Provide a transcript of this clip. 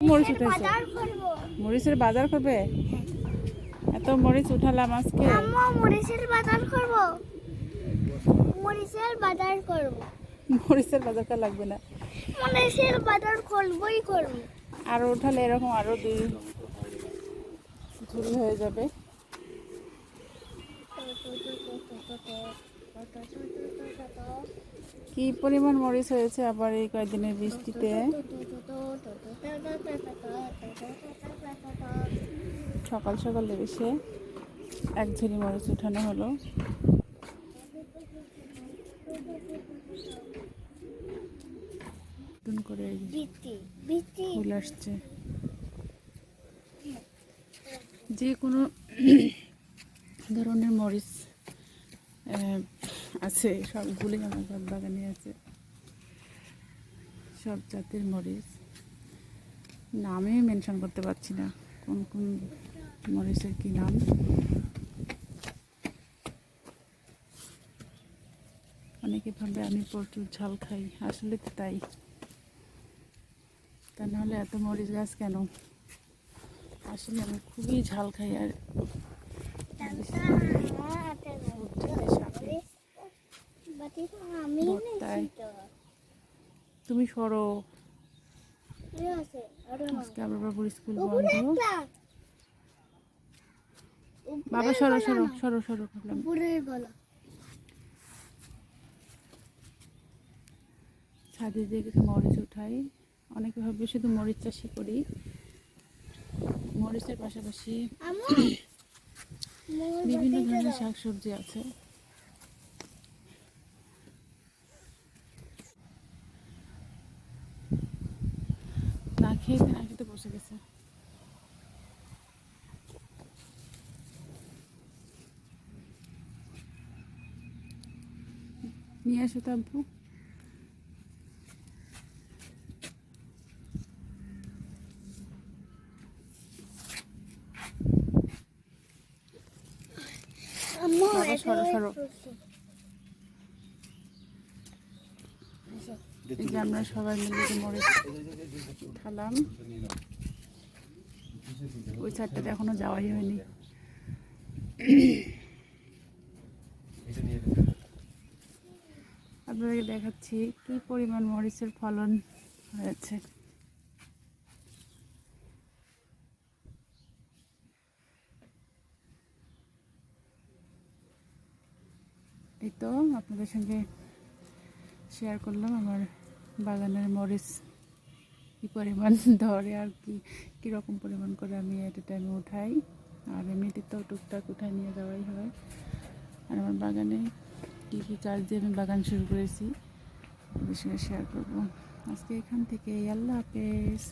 মরিচ উঠেছে। বাজার মরিচের বাজার করবে? এত মরিচ উঠালাম আজকে। মরিচের বাজার করব। মরিচের বাজার করব। মরিচের বাজারটা লাগবে না। মরিচের বাজার করবোই করব। আরও উঠালে এরকম আরও দুই ঝুড়ি হয়ে যাবে। কি পরিমাণ মরিচ হয়েছে আবার এই কয়েকদিনের বৃষ্টিতে? সকাল সকাল এসে এক ঝুড়ি মরিচ উঠানো হলো। নতুন করে ফুল আসছে। যে কোনো ধরনের মরিচ আছে সবগুলোই আমার বাগ বাগানে আছে। সব জাতের মরিচ। নামে মেনশন করতে পারছি না। কোন কোন মরিচের কি নাম অনেকে ভাবে আমি প্রচুর ঝাল খাই আসলে তো তাই তা নাহলে এত মরিচ গাছ কেন আসলে আমি খুবই ঝাল খাই আর ভর্তায়। তুমি সরো। আজকে আবার বাবুর স্কুল বন্ধ। বাবা সরো সরো সরো সরো। উপরের গলা। ছাদে দিয়ে কিছু মরিচ উঠাই অনেকে ভাবে শুধু মরিচ চাষই করি। মরিচের পাশাপাশি বিভিন্ন ধরনের দাও। শাক সবজি আছে। না খেয়ে না খেতে বসে গেছে। নিয়ে আসো তো আব্বু বাবা, সরো, সরো। আমরা সবাই মিলে যে মরিচ ওই সাইডটাতে এখনও যাওয়াই হয়নি। আপনাদেরকে দেখাচ্ছি কি পরিমাণ মরিচের ফলন হয়েছে। এই তো আপনাদের সঙ্গে শেয়ার করলাম আমার বাগানের মরিচ কী পরিমাণ ধরে আর কি কীরকম পরিমাণ করে আমি এট টাইমে উঠাই। আর এমনিতে তো টুকটাক উঠাই নিয়ে যাওয়াই হয়। আর আমার বাগানে কী কী কাজ দিয়ে আমি বাগান শুরু করেছি। ওদের সঙ্গে শেয়ার করব। আজকে এখান থেকে আল্লাহ হাফেজ।